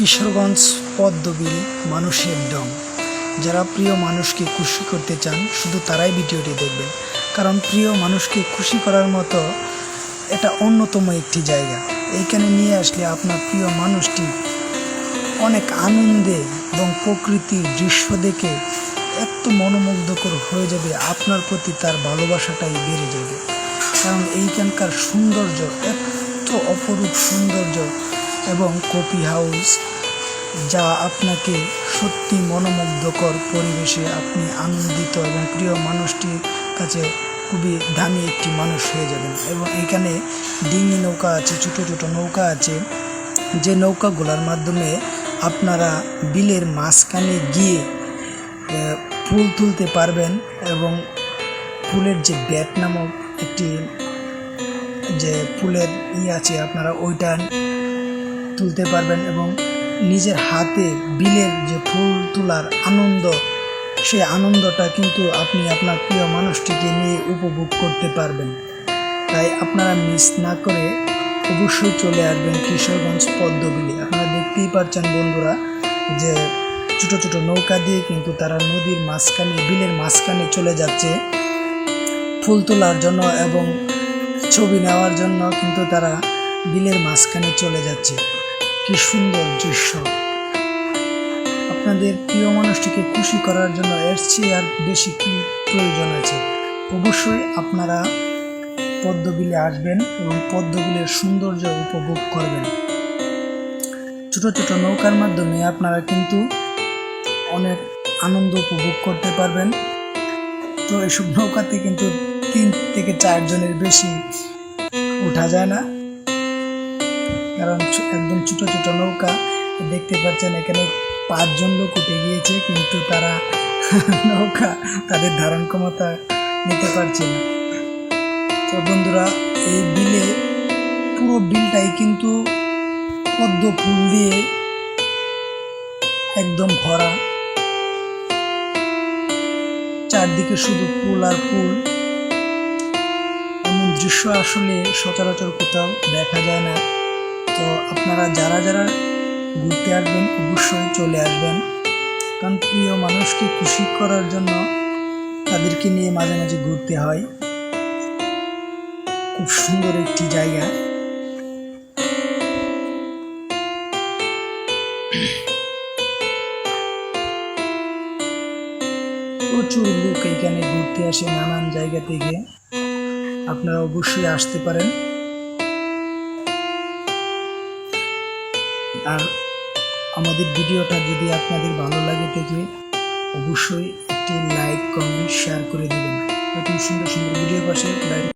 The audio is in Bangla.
কিশোরগঞ্জ পদ্মবিল মানুষের ডং। যারা প্রিয় মানুষকে খুশি করতে চান, শুধু তারাই ভিডিওটি দেখবেন। কারণ প্রিয় মানুষকে খুশি করার মতো এটা অন্যতম একটি জায়গা। এইখানে নিয়ে আসলে আপনার প্রিয় মানুষটি অনেক আনন্দে এবং প্রকৃতির দৃশ্য দেখে এত মনোমুগ্ধকর হয়ে যাবে, আপনার প্রতি তার ভালোবাসাটাই বেড়ে যাবে। কারণ এইখানকার সৌন্দর্য এত অপরূপ সৌন্দর্য এবং কপি হাউস যা আপনাকে সত্যি মনোমুগ্ধকর পরিবেশে আপনি আনন্দিত এবং প্রিয় মানুষটির কাছে খুবই দামি একটি মানুষ হয়ে যাবেন। এবং এখানে ডিঙি নৌকা আছে, ছোটো ছোটো নৌকা আছে। যে নৌকাগুলোর মাধ্যমে আপনারা বিলের মাঝখানে গিয়ে ফুল তুলতে পারবেন এবং ফুলের যে ব্যাট নামক একটি, যে ফুলের ই আছে, আপনারা ওইটা তুলতে পারবেন এবং নিজের হাতে বিলের যে ফুল তোলার আনন্দ, সেই আনন্দটা কিন্তু আপনি আপনার প্রিয় মানুষটিকে নিয়ে উপভোগ করতে পারবেন। তাই আপনারা মিস না করে অবশ্যই চলে আসবেন কিশোরগঞ্জ পদ্মবিলে। আপনারা দেখতেই পারছেন বন্ধুরা যে ছোটো ছোটো নৌকা দিয়ে কিন্তু তারা নদীর মাঝখানে, বিলের মাঝখানে চলে যাচ্ছে। ফুল তোলার জন্য এবং ছবি নেওয়ার জন্য কিন্তু তারা বিলের মাঝখানে চলে যাচ্ছে। কি সুন্দর দৃশ্য। আপনাদের প্রিয় মানুষটিকে খুশি করার জন্য এর চেয়ে আর বেশি কি প্রয়োজন আছে। অবশ্যই আপনারা পদ্মবিলে আসবেন এবং পদ্মবিলের সৌন্দর্য উপভোগ করবেন। ছোট ছোট নৌকার মাধ্যমে আপনারা কিন্তু অনেক আনন্দ উপভোগ করতে পারবেন। তো এইসব নৌকাতে কিন্তু তিন থেকে চারজনের বেশি ওঠা যায় না। কারণ একদম ছোট ছোট নৌকা, দেখতে পাচ্ছেন এখানে পাঁচজন লোক উঠে গিয়েছে, কিন্তু তারা নৌকা তাদের ধারণ ক্ষমতা নিতে পারছে না। তো বন্ধুরা, এই বিলে, পুরো বিলটাই কিন্তু পদ্ম ফুল দিয়ে একদম ভরা। চারদিকে শুধু ফুল আর ফুল। এমন দৃশ্য আসলে সচরাচর কোথাও দেখা যায় না। আপনারা যারা যারা ঘুরতে আসবেন, অবশ্যই চলে আসবেন। কারণ প্রিয় মানুষকে খুশি করার জন্য তাদেরকে নিয়ে মাঝে মাঝে ঘুরতে হয়। খুব সুন্দর একটি জায়গা। প্রচুর লোক এখানে ঘুরতে আসে নানান জায়গা থেকে। আপনারা অবশ্যই আসতে পারেন। আর আমাদের ভিডিওটা যদি আপনাদের ভালো লাগে থেকে অবশ্যই একটি লাইক, কমেন্ট শেয়ার করে দেবেন। নতুন সুন্দর সুন্দর ভিডিও পাশে লাইক